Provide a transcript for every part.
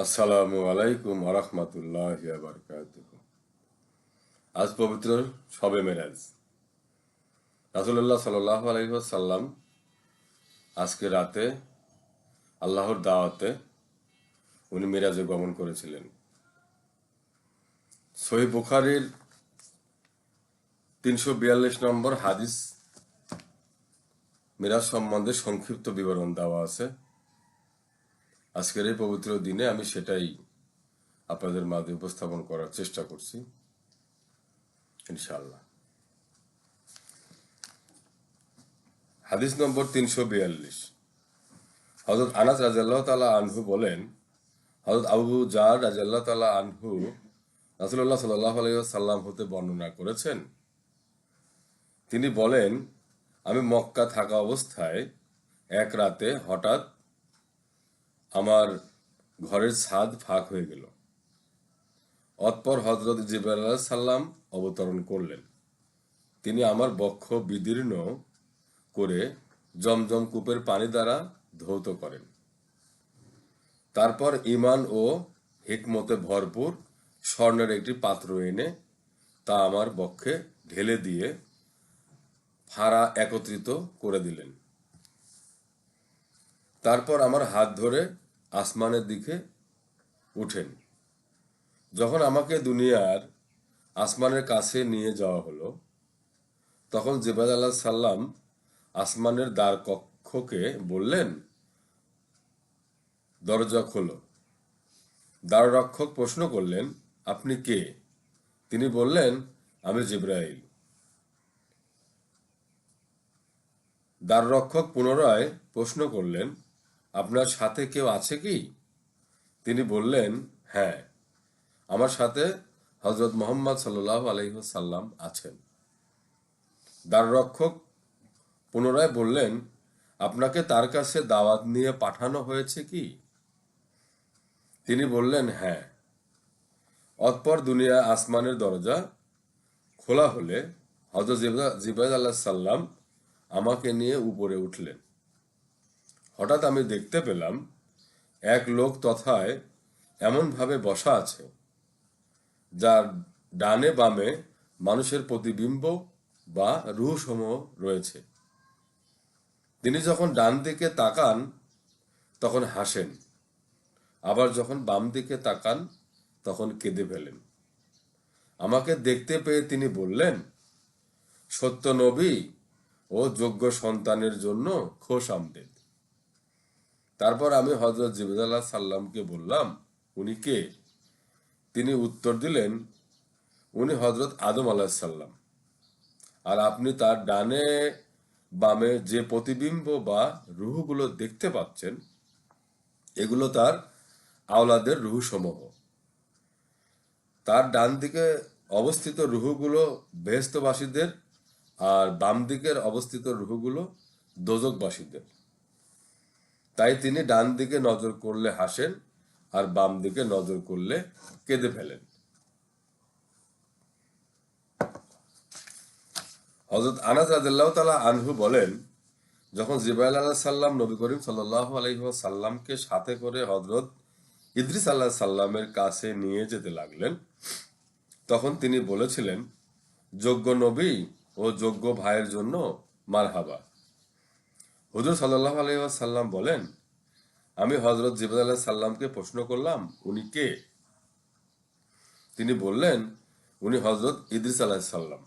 আসসালামু আলাইকুম আরহামতুল্লাহ আজ পবিত্র সবে মেরাজ। রাসুল্লাহ সাল্লাহ আলহিহাসাল্লাম আজকে রাতে আল্লাহর দাওয়াতে উনি মিরাজে গমন করেছিলেন। সহি বুখারির তিনশো বিয়াল্লিশ নম্বর হাদিস মিরাজ সম্বন্ধে সংক্ষিপ্ত বিবরণ দেওয়া আছে। আজকের এই পবিত্র দিনে আমি সেটাই আপনাদের মাঝে উপস্থাপন করার চেষ্টা করছি ইনশাল্লাহ হাদিস নম্বর তিনশো বিয়াল্লিশ। হজরত আনাস রাজাল্লাহ তালা আনহু বলেন হজরত আবু জার রাজাল্লাহ তালা আনহু রাসুল্লাহ সাল্লাহ আলাইসাল্লাম হতে বর্ণনা করেছেন। তিনি বলেন, আমি মক্কা থাকা অবস্থায় এক রাতে হঠাৎ আমার ঘরের ছাদ ফাঁক হয়ে গেল। অতপর হজরত জিবাল সাল্লাম অবতরণ করলেন। তিনি আমার বক্ষ বিদীর্ণ করে জমজম কূপের পানি দ্বারা ধৌত করেন। তারপর ইমান ও হিকমতে ভরপুর স্বর্ণের একটি পাত্র এনে তা আমার বক্ষে ঢেলে দিয়ে ফাড়া একত্রিত করে দিলেন। তারপর আমার হাত ধরে আসমানের দিকে উঠেন। যখন আমাকে দুনিয়ার আসমানের কাছে নিয়ে যাওয়া হলো, তখন জেবাদ আল্লাহ সাল্লাম আসমানের দ্বার কক্ষকে বললেন, দরজা খোলো। দ্বাররক্ষক প্রশ্ন করলেন, আপনি কে? তিনি বললেন, আমি জিব্রাইল। দ্বাররক্ষক পুনরায় প্রশ্ন করলেন আপনার সাথে কেউ আছে কি? তিনি বললেন হ্যাঁ আমার সাথে হজরত মোহাম্মদ সাল্লাহ আলহিসাল্লাম আছেন। দ্বাররক্ষক পুনরায় বললেন, আপনাকে তার কাছে দাওয়াত নিয়ে পাঠানো হয়েছে কি? তিনি বললেন হ্যাঁ। অতপর দুনিয়া আসমানের দরজা খোলা হলে হজরত জিবাদ আল্লাহ সাল্লাম আমাকে নিয়ে উপরে উঠলেন। হঠাৎ আমি দেখতে পেলাম এক লোক তথায় এমনভাবে বসা আছে, যার ডানে বামে মানুষের প্রতিবিম্ব বা রুহসমূহ রয়েছে। তিনি যখন ডান দিকে তাকান, তখন হাসেন। আবার যখন বাম দিকে তাকান, তখন কেঁদে ফেলেন। আমাকে দেখতে পেয়ে তিনি বললেন, সত্য নবী ও যোগ্য সন্তানের জন্য খোশ আমদেদ তারপর আমি হজরত জিবুদাল্লাহ সাল্লামকে বললাম, উনি কে? তিনি উত্তর দিলেন, উনি হজরত আদম আল্লাহ আলাহিসাল্লাম আর আপনি তার ডানে, বামে যে প্রতিবিম্ব বা রুহুগুলো দেখতে পাচ্ছেন, এগুলো তার আওলাদের রুহু সমূহ তার ডান দিকে অবস্থিত রুহুগুলো বেহস্তবাসীদের আর বাম দিকের অবস্থিত রুহুগুলো দোজকবাসীদের তাই তিনি ডান দিকে নজর করলে হাসেন আর বাম দিকে নজর করলে কেঁদে ফেলেন। হজরত আনাজ রাদিল্লাহ তালা আনহু বলেন, যখন জিবাইল আল্লাহ সাল্লাম নবী করিম সাল্লাহ সাল্লামকে সাথে করে হজরত ইদ্রিস আল্লাহ সাল্লামের কাছে নিয়ে যেতে লাগলেন, তখন তিনি বলেছিলেন, যোগ্য নবী ও যোগ্য ভাইয়ের জন্য মারহাবা। হুজুর সাল্লাহ আলহাম বলেন, আমি হজরত জিবাদ আল্লাহ সাল্লামকে প্রশ্ন করলাম, উনি কে? তিনি বললেন, উনি হজরত ইদ্রিস আলাহ সাল্লাম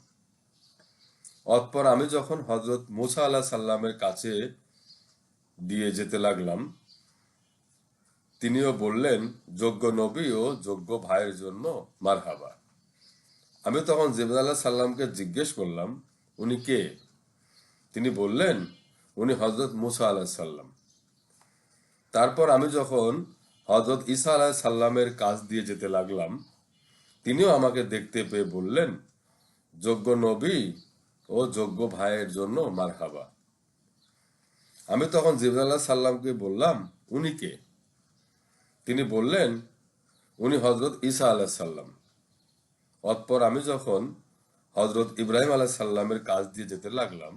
অতপর আমি যখন হজরত মুসা আল্লাহ সাল্লামের কাছে দিয়ে যেতে লাগলাম, তিনিও বললেন, যোগ্য নবী ও যোগ্য ভাইয়ের জন্য মারহাবা। আমি তখন জিবাদ আল্লাহ সাল্লামকে জিজ্ঞেস করলাম, উনি কে? তিনি বললেন উনি হজরত মুসা আলাহ সাল্লাম তারপর আমি যখন হজরত ঈসা আলাহ সাল্লামের কাজ দিয়ে যেতে লাগলাম, তিনিও আমাকে দেখতে পেয়ে বললেন, যোগ্য নবী ও যোগ্য ভাইয়ের জন্য মারহাবা। আমি তখন জিবরাল্লাহ সাল্লামকে বললাম, উনি কে? তিনি বললেন, উনি হজরত ঈসা আলাহ সাল্লাম অতপর আমি যখন হজরত ইব্রাহিম আলাহ সাল্লামের কাজ দিয়ে যেতে লাগলাম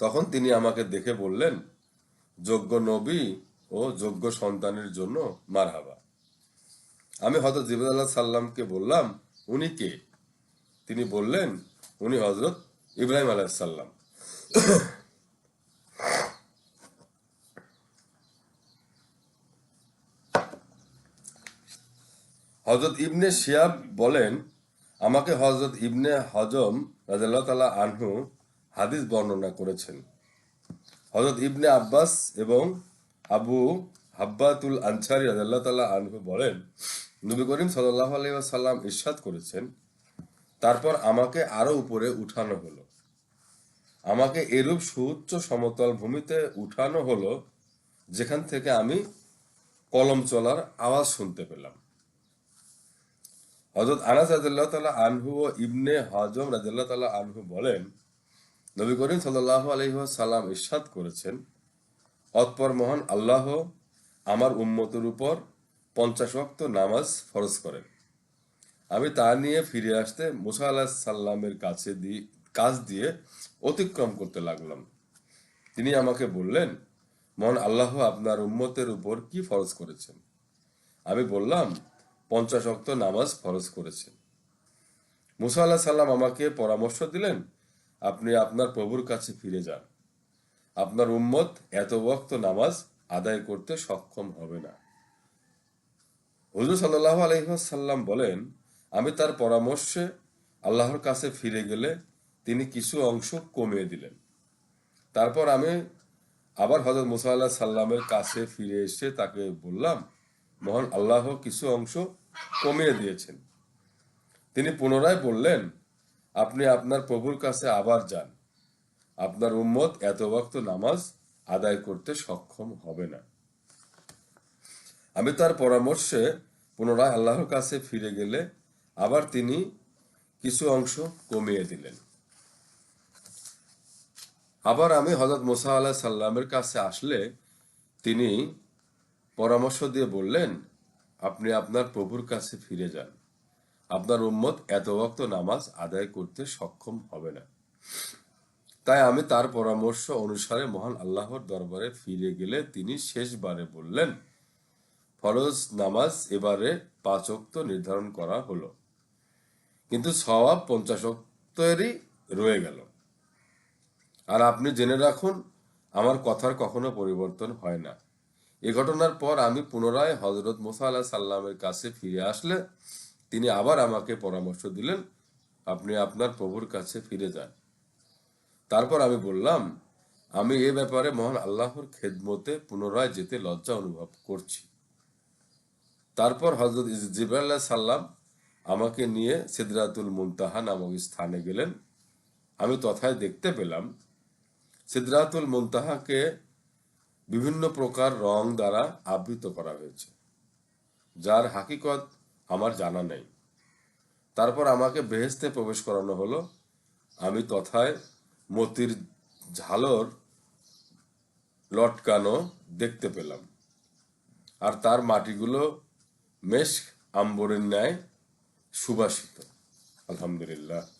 তখন তিনি আমাকে দেখে বললেন, যোগ্য নবী ও যোগ্য সন্তানের জন্য মারহাবা। আমি হজরত জিবাদ আল্লাহ সাল্লামকে বললাম, উনি কে? তিনি বললেন, উনি হজরত ইব্রাহিম আলাইসাল্লাম হজরত ইবনে শিয়াব বলেন, আমাকে হজরত ইবনে হজম রাজাল্লাহ তালা আনহু হাদিস বর্ণনা করেছেন। হজরত ইবনে আব্বাস এবং আবু হাব্বাতুল আনসারি রাজাল্লাহ তালা আনহু বলেন, নবী করিম সাল্লাহ আলাইসাল্লাম ইরশাদ করেছেন, তারপর আমাকে আরও উপরে উঠানো হলো। আমাকে এরূপ সুউচ্চ সমতল ভূমিতে উঠানো হলো, যেখান থেকে আমি কলম চলার আওয়াজ শুনতে পেলাম। হজরত আনাস রাজিল্লাহ তালা আনহু ও ইবনে হজম রাজিল্লাহ তালা আনহু বলেন নবী করিম সাল্লাহ আলহিহাসাল্লাম ইরশাদ করেছেন, অতপর মহান আল্লাহ আমার উম্মতের উপর পঞ্চাশ ওয়াক্ত নামাজ ফরজ করেন। আমি তা নিয়ে ফিরে আসতে মুসা আল্লাহ সাল্লামের কাছে দিয়ে কাজ দিয়ে অতিক্রম করতে লাগলাম। তিনি আমাকে বললেন, মহান আল্লাহ আপনার উম্মতের উপর কি ফরজ করেছেন? আমি বললাম, পঞ্চাশ অক্ত নামাজ ফরজ করেছেন। মুসা আল্লাহ সাল্লাম আমাকে পরামর্শ দিলেন আপনি আপনার প্রভুর কাছে ফিরে যান। আপনার উম্মত এত বক্ত নামাজ আদায় করতে সক্ষম হবে না। হুজুর সাল্লাহ আলহিহাসাল্লাম বলেন, আমি তার পরামর্শে আল্লাহর কাছে ফিরে গেলে তিনি কিছু অংশ কমিয়ে দিলেন। তারপর আমি আবার হজরত মুসা আল্লাহ সাল্লামের কাছে ফিরে এসে তাকে বললাম, মহান আল্লাহ কিছু অংশ কমিয়ে দিয়েছেন। তিনি পুনরায় বললেন আপনি আপনার প্রভুর কাছে আবার যান। আপনার উম্মত এত বক্ত নামাজ আদায় করতে সক্ষম হবে না। আমি তার পরামর্শে পুনরায় আল্লাহর কাছে ফিরে গেলে আবার তিনি কিছু অংশ কমিয়ে দিলেন। আবার আমি হজরত মোসা আল্লাহ সাল্লামের কাছে আসলে তিনি পরামর্শ দিয়ে বললেন, আপনি আপনার প্রভুর কাছে ফিরে যান। আপনার উম্মত এত বক্ত নামাজ আদায় করতে সক্ষম হবে না। তাই আমি তার পরামর্শ অনুসারে মহান আল্লাহর দরবারে ফিরে গেলে তিনি শেষবারে বললেন, ফরজ নামাজ এবারে পাঁচ অক্ত নির্ধারণ করা হলো। কিন্তু সওয়াব পঞ্চাশ অক্তেরই রয়ে গেল। আর আপনি জেনে রাখুন, আমার কথার কখনো পরিবর্তন হয় না। এ ঘটনার পর আমি পুনরায় হজরত মোসা আল্লাহ সাল্লামের কাছে ফিরে আসলে তিনি আবার আমাকে পরামর্শ দিলেন, আপনি আপনার প্রভুর কাছে ফিরে যান। তারপর আমি বললাম, আমি এ ব্যাপারে মহান আল্লাহর খেদমতে পুনরায় যেতে লজ্জা অনুভব করছি। তারপর হজরত জিব্রাল্লাহ সাল্লাম আমাকে নিয়ে সিদরাতুল মুনতাহা নামক স্থানে গেলেন। আমি তথায় দেখতে পেলাম, সিদরাতুল মুনতাহাকে বিভিন্ন প্রকার রং দ্বারা আবৃত করা হয়েছে, যার হাকিকত আমার জানা নেই। তারপর আমাকে বেহেস্তে প্রবেশ করানো হলো। আমি তথায় মতির ঝালর লটকানো দেখতে পেলাম। আর তার মাটিগুলো মেশ আম্বরের ন্যায় সুবাসিত। আলহামদুলিল্লাহ।